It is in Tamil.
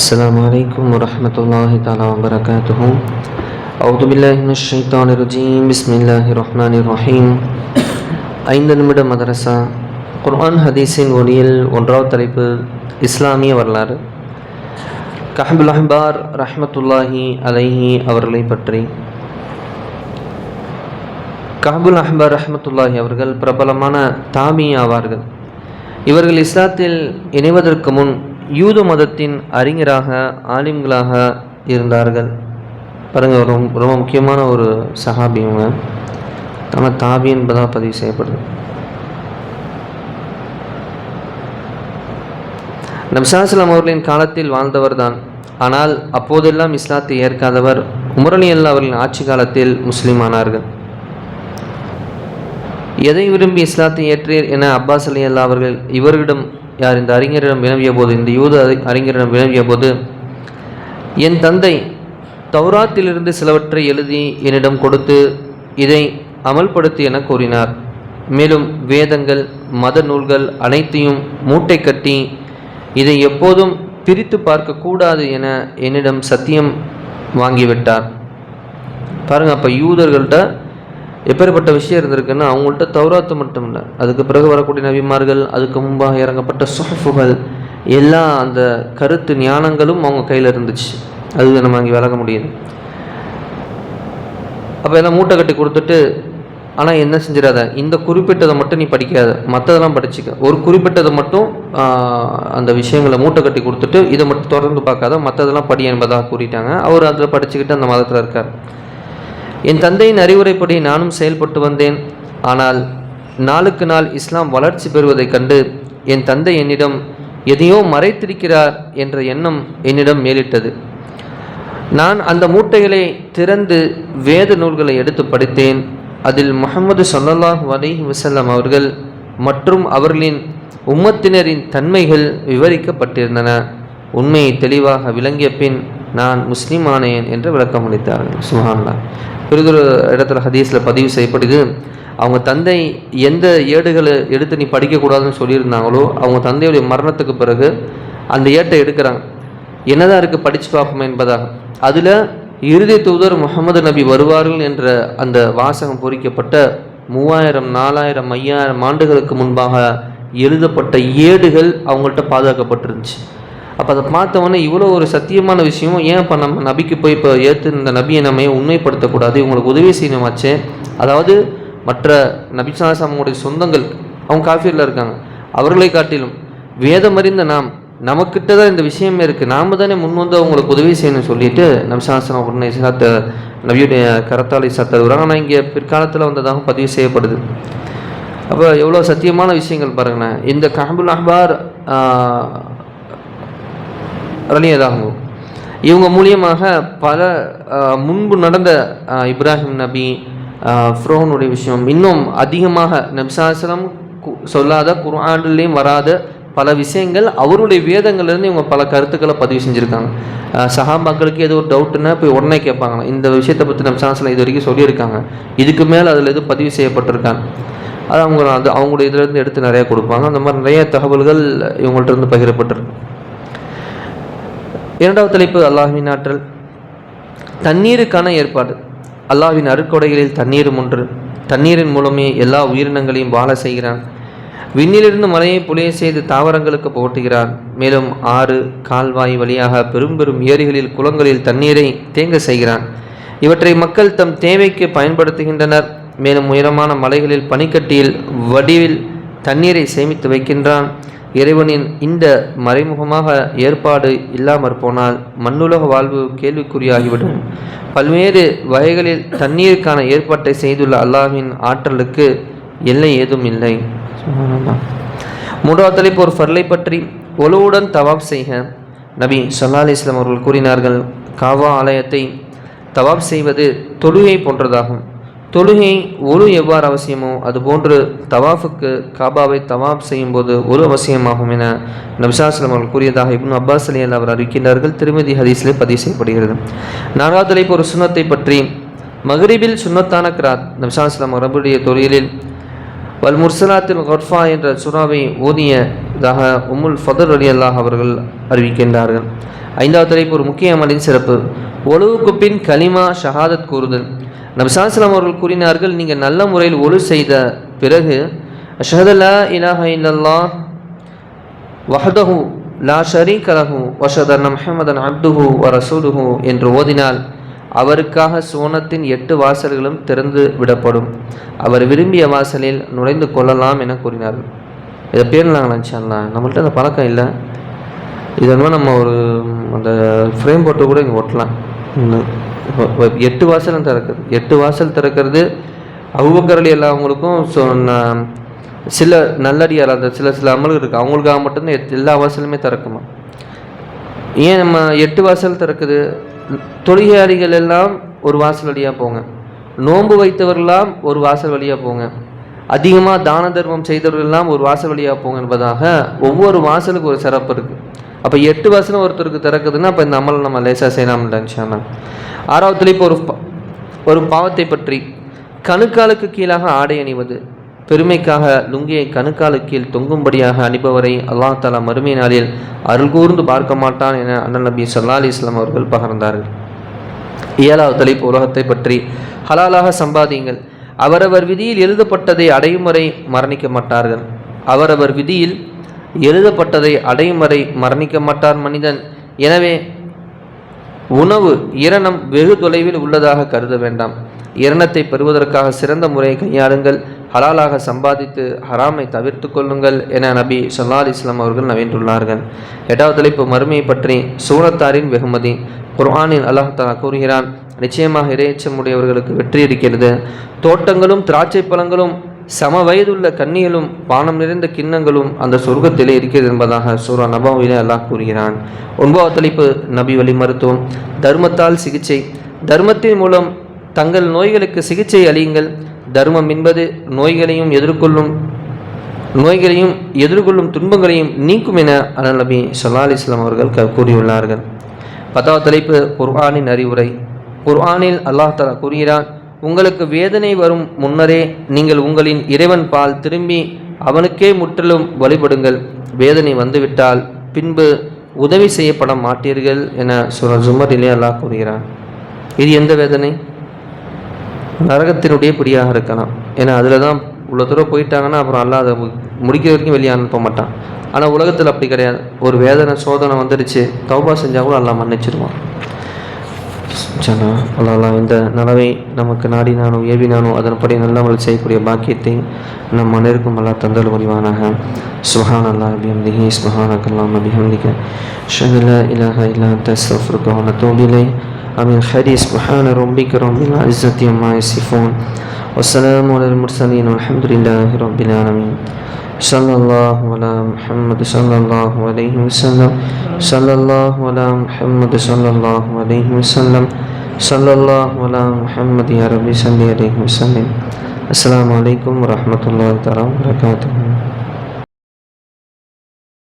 السلام عليكم ورحمة الله تعالى وبركاته أعوذ بالله من الشيطان الرجيم بسم الله الرحمن الرحيم ஐந்து நிமிட மதரசா குர்ஆன் ஹதீஸின் ஒளியில் ஒன்றாவது தலைப்பு இஸ்லாமிய வரலாறு கஹபுல் அஹ்பார் ரஹ்மத்துல்லாஹி அலைஹி அவர்களை பற்றி கஹபுல் அஹ்பார் ரஹ்மத்துல்லாஹி அவர்கள் பிரபலமான தாபி ஆவார்கள் இவர்கள் இஸ்லாத்தில் இணைவதற்கு முன் யூத மதத்தின் அறிஞராக ஆலிம்களாக இருந்தார்கள். பாருங்க ரொம்ப ரொம்ப முக்கியமான ஒரு சஹாபி இவங்க. ஆனால் தாபி என்பதாக பதிவு செய்யப்படுது. நம்சாஸ்லாம் அவர்களின் காலத்தில் வாழ்ந்தவர் தான். ஆனால் அப்போதெல்லாம் இஸ்லாத்தை ஏற்காதவர் உமரணி அல்லா அவர்களின் ஆட்சி காலத்தில் முஸ்லீம் ஆனார்கள். எதை விரும்பி இஸ்லாத்தை ஏற்றீர் என அப்பாஸ் அலி அல்லா அவர்கள் இவரிடம் யார் இந்த அறிஞரிடம் வினவிய போது இந்த யூத அறி- அறிஞரிடம் வினவிய போது என் தந்தை தௌராத்திலிருந்து சிலவற்றை எழுதி என்னிடம் கொடுத்து இதை அமல்படுத்து என கூறினார். மேலும் வேதங்கள் மத நூல்கள் அனைத்தையும் மூட்டை கட்டி இதை எப்போதும் பிரித்து பார்க்கக்கூடாது என என்னிடம் சத்தியம் வாங்கிவிட்டார். பாருங்கள் அப்போ யூதர்கள்ட்ட எப்பேற்பட்ட விஷயம் இருந்திருக்குன்னா அவங்கள்ட்ட தௌராத்து மட்டும் இல்லை. அதுக்கு பிறகு வரக்கூடிய நபிமார்கள் அதுக்கு முன்பாக இறங்கப்பட்ட சுஹஃபுகள் எல்லா அந்த கருத்து ஞானங்களும் அவங்க கையில் இருந்துச்சு. அது நம்ம அங்கே விளக்க முடியுது. அப்போ எல்லாம் மூட்டை கட்டி கொடுத்துட்டு ஆனால் என்ன செஞ்சிடாத? இந்த குறிப்பிட்டதை மட்டும் நீ படிக்காத. மற்றதெல்லாம் படிச்சுக்க. ஒரு குறிப்பிட்டதை மட்டும் ஆஹ், அந்த விஷயங்களை மூட்டை கட்டி கொடுத்துட்டு இதை மட்டும் தொடர்ந்து பார்க்காத. மற்றதெல்லாம் படி என்பதாக கூறிட்டாங்க. அவர் அதில் படிச்சுக்கிட்டு அந்த மதத்தில் இருக்கார். என் தந்தையின் அறிவுரைப்படி நானும் செயல்பட்டு வந்தேன். ஆனால் நாளுக்கு நாள் இஸ்லாம் வளர்ச்சி பெறுவதைக் கண்டு என் தந்தை என்னிடம் எதையோ மறைத்திருக்கிறார் என்ற எண்ணம் என்னிடம் மேலிட்டது. நான் அந்த மூட்டைகளை திறந்து வேத நூல்களை எடுத்து படித்தேன். அதில் முகமது ஸல்லல்லாஹு அலைஹி வஸல்லம் அவர்கள் மற்றும் அவர்களின் உம்மத்தினரின் தன்மைகள் விவரிக்கப்பட்டிருந்தன. உண்மையை தெளிவாக விளங்கிய பின் நான் முஸ்லீம் ஆனேன் என்று விளக்கமளித்தார்கள். சுஹான்லா பிறகு இடத்துல ஹதீஸில் பதிவு செய்யப்படுது அவங்க தந்தை எந்த ஏடுகளை எடுத்து நீ படிக்கக்கூடாதுன்னு சொல்லியிருந்தாங்களோ அவங்க தந்தையுடைய மரணத்துக்கு பிறகு அந்த ஏட்டை எடுக்கிறாங்க. என்னதான் இருக்குது படித்து பார்ப்போம் என்பதாக. அதில் இறுதி தூதர் முகமது நபி வருவார்கள் என்ற அந்த வாசகம் பொறிக்கப்பட்ட மூவாயிரம் நாலாயிரம் ஐயாயிரம் ஆண்டுகளுக்கு முன்பாக எழுதப்பட்ட ஏடுகள் அவங்கள்ட்ட பாதுகாக்கப்பட்டிருந்துச்சு. அப்போ அதை பார்த்தவொடனே இவ்வளோ ஒரு சத்தியமான விஷயம் ஏன் இப்போ நம்ம நபிக்கு போய் இப்போ ஏற்று இந்த நபியை நம்ம ஏன் உண்மைப்படுத்தக்கூடாது? இவங்களுக்கு உதவி செய்யணுமாச்சே? அதாவது மற்ற நபிசாசமுடைய சொந்தங்கள் அவங்க காஃபியில் இருக்காங்க. அவர்களை காட்டிலும் வேதம் அறிந்த நாம் நமக்கிட்ட தான் இந்த விஷயமே இருக்குது நாம் தானே முன் வந்து அவங்களுக்கு உதவி செய்யணும்னு சொல்லிட்டு நபிசாசனம் உடனே சாத்த நபியுடைய கரத்தாலை சாத்ததுறாங்க ஆனால் இங்கே பிற்காலத்தில் வந்ததாக பதிவு செய்யப்படுது. அப்போ எவ்வளோ சத்தியமான விஷயங்கள் பாருங்கண்ணே இந்த கஹபுல் அஹ்பார் ரலியதாகவோ இவங்க மூலியமாக பல முன்பு நடந்த இப்ராஹிம் நபி ஃப்ரோனுடைய விஷயம் இன்னும் அதிகமாக நபிசாசனம் சொல்லாத குர்ஆண்டுலேயும் வராத பல விஷயங்கள் அவருடைய வேதங்கள்லேருந்து இவங்க பல கருத்துக்களை பதிவு செஞ்சுருக்காங்க. ஆஹ், சஹாபாக்களுக்கு ஏதோ ஒரு டவுட்டுன்னா போய் உடனே கேட்பாங்க இந்த விஷயத்தை பற்றி நபிசாசனம் இது வரைக்கும் சொல்லியிருக்காங்க. இதுக்கு மேலே அதில் எதுவும் பதிவு செய்யப்பட்டிருக்காங்க. அது அவங்க அது அவங்களுடைய இதுலேருந்து எடுத்து நிறையா கொடுப்பாங்க. அந்த மாதிரி நிறைய தகவல்கள் இவங்கள்ட்ட இருந்து பகிரப்பட்டிருக்கு. இரண்டாவது தலைப்பு அல்லாஹ்வின் ஆற்றல். தண்ணீருக்கான ஏற்பாடு. அல்லாஹ்வின் அருக்கொடைகளில் தண்ணீரும் ஒன்று. தண்ணீரின் மூலமே எல்லா உயிரினங்களையும் வாழ செய்கிறான். விண்ணிலிருந்து மலையை புளிய செய்து தாவரங்களுக்கு போட்டுகிறான் மேலும் ஆறு கால்வாய் வழியாக பெரும் பெரும் ஏரிகளில் குளங்களில் தண்ணீரை தேங்க செய்கிறான். இவற்றை மக்கள் தம் தேவைக்கு பயன்படுத்துகின்றனர். மேலும் உயரமான மலைகளில் பனிக்கட்டியில் வடிவில் தண்ணீரை சேமித்து வைக்கின்றான். இறைவனின் இந்த மறைமுகமாக ஏற்பாடு இல்லாமற் போனால் மண்ணுலக வாழ்வு கேள்விக்குறியாகிவிடும். பல்வேறு வகைகளில் தண்ணீருக்கான ஏற்பாட்டை செய்துள்ள அல்லாஹ்வின் ஆற்றலுக்கு எல்லை ஏதும் இல்லை. மூன்றாவது தலைப்பு ஒரு ஃபர்லை பற்றி ஒலுவுடன் தவாப் செய்க. நபி அலைஹி வஸல்லம் அவர்கள் கூறினார்கள் காவா ஆலயத்தை தவாப் செய்வது தொழுகை போன்றதாகும். தொழுகை ஒழு எவ்வாறு அவசியமோ அதுபோன்று தவாஃபுக்கு காபாவை தவாப் செய்யும்போது ஒரு அவசியமாகும் என நபிசாஸ்லம் அவர்கள் கூறியதாக இப்னு அப்பாஸ் அலி அல்லா அவர் அறிவிக்கின்றார்கள். திருமதி ஹதீஸிலே பதிவு செய்யப்படுகிறது. நான்காவது தலைப்பு ஒரு சுன்னத்தை பற்றி. மகரிபில் சுன்னத்தான கிராத். நபிசாஸ்லம் அரபுடைய தொழிலில் வல் முர்சலாத்தில் கர்ஃபா என்ற சுறாவை ஓதியதாக உம்முல் ஃபதர் அலி அல்லாஹ் அவர்கள் அறிவிக்கின்றார்கள். ஐந்தாவது தலைப்பு ஒரு முக்கிய அமலின் சிறப்பு. ஒழுவுக்கு பின் கலிமா ஷஹாதத் கூறுதல். நபிசாஸ்லாம் அவர்கள் கூறினார்கள் நீங்கள் நல்ல முறையில் ஒழு செய்த பிறகு அஷஹதல்லா இலாஹ இல்லல்லாஹ் வஹதஹு லா ஷரீக கலஹு வஷதன் மஹமதன் அப்துஹு வ ரசூலுஹு என்று ஓதினால் அவருக்காக சோனத்தின் எட்டு வாசல்களும் திறந்து விடப்படும். அவர் விரும்பிய வாசலில் நுழைந்து கொள்ளலாம் என கூறினார்கள். இதை பேர்லாங்களா இன்ஷால்லா நம்மள்ட்ட அந்த பழக்கம் இல்லை. இதனால் நம்ம ஒரு அந்த ஃப்ரேம் போட்டு கூட இங்கே ஒட்டலாம். இன்னும் எட்டு வாசலும் திறக்குது. எட்டு வாசல் திறக்கிறது அவ்வக்கரளி எல்லாவங்களுக்கும் ஸோ நான் சில நல்லடியார் அந்த சில சில அமல்கள் இருக்குது அவங்களுக்காக மட்டும்தான் எத்- எல்லா வாசலுமே திறக்குமா? ஏன் நம்ம எட்டு வாசல் திறக்குது? தொழுகையாளிகள் எல்லாம் ஒரு வாசல் வழியாக போங்க. நோன்பு வைத்தவர்களெல்லாம் ஒரு வாசல் வழியாக போங்க. அதிகமாக தான தர்மம் செய்தவர்கள் எல்லாம் ஒரு வாசல் வழியாக போங்க என்பதாக ஒவ்வொரு வாசலுக்கு ஒரு சிறப்பு இருக்குது அப்போ எட்டு வசனம் ஒருத்தருக்கு திறக்குதுன்னா அப்போ இந்த அமல் நம்ம லேசாக செய்யலாம் இல்லைன்னு ஆறாவதுல இப்போ ஒரு ஒரு பாவத்தை பற்றி. கணுக்காலுக்கு கீழாக ஆடை அணிவது. பெருமைக்காக லுங்கியை கணுக்காலுக்கு கீழ் தொங்கும்படியாக அணிபவரை அல்லாஹ் தாலா மறுமை நாளில் அருள் கூர்ந்து பார்க்க மாட்டான் என அண்ணன் நபி சல்லா அலி இஸ்லாம் அவர்கள் பகர்ந்தார்கள். ஏழாவது தலைப்பு உலகத்தை பற்றி. ஹலாலாக சம்பாதியுங்கள். அவரவர் விதியில் எழுதப்பட்டதை அடையும் வரை மரணிக்க மாட்டார்கள். அவரவர் விதியில் எழுதப்பட்டதை அடையும் வரை மரணிக்க மாட்டார் மனிதன். எனவே உணவு இரணம் வெகு தொலைவில் உள்ளதாக கருத வேண்டாம். இரணத்தை பெறுவதற்காக சிறந்த முறையை கையாளுங்கள். ஹலாலாக சம்பாதித்து ஹராமை தவிர்த்து கொள்ளுங்கள் என நபி ஸல்லல்லாஹு இஸ்லாம் அவர்கள் நவீன்றுள்ளார்கள். எட்டாவது தலைப்பு மறுமையை பற்றி சூரத்தாரின் வெகுமதி. குர்ஆனில் அல்லாஹ் தஆலா கூறுகிறான் நிச்சயமாக இறையச்சமுடையவர்களுக்கு வெற்றி இருக்கிறது தோட்டங்களும் திராட்சை பழங்களும் சம வயதுள்ள கண்ணியலும் பானம் நிறைந்த கிண்ணங்களும் அந்த சொர்க்கத்திலே இருக்கிறது என்பதாக சூரா நபாவிலே அல்லாஹ் கூறுகிறான். ஒன்பதாவது தலைப்பு நபி வழி மருத்துவம். தர்மத்தால் சிகிச்சை. தர்மத்தின் மூலம் தங்கள் நோய்களுக்கு சிகிச்சை அளியுங்கள். தர்மம் என்பது நோய்களையும் எதிர்கொள்ளும் நோய்களையும் எதிர்கொள்ளும் துன்பங்களையும் நீக்கும் என அண்ணல் நபி ஸல்லல்லாஹு அலைஹி அவர்கள் க- கூறியுள்ளார்கள். பத்தாவது தலைப்பு குர்ஆனின் அறிவுரை. குர்ஆனில் அல்லாஹ் தலா கூறுகிறான் உங்களுக்கு வேதனை வரும் முன்னரே நீங்கள் உங்களின் இறைவன் பால் திரும்பி அவனுக்கே முற்றிலும் வழிபடுங்கள். வேதனை வந்துவிட்டால் பின்பு உதவி செய்யப்பட மாட்டீர்கள் என சுர ஜுமரிலே அல்லாஹ் கூறுகிறான். இது எந்த வேதனை? நரகத்தினுடைய பிடியாக இருக்கலாம். ஏன்னா அதில் தான் இவ்வளோ தூரம் போயிட்டாங்கன்னா அப்புறம் அல்லா அதை மு- முடிக்கிற வரைக்கும் வெளியே அனுப்ப மாட்டான். ஆனால் உலகத்தில் அப்படி கிடையாது. ஒரு வேதனை சோதனை வந்துடுச்சு தௌபா செஞ்சால் கூட அல்லா மன்னிச்சிருவான். نمک ناڑ نانو نوپی نلک باقی نما تندوانہ صلى الله على محمد صلى الله عليه وسلم. صلى الله على محمد صلى الله عليه وسلم. صلى الله على محمد يا ربي صل عليه وسلم. السلام عليكم ورحمة الله تعالى وبركاته.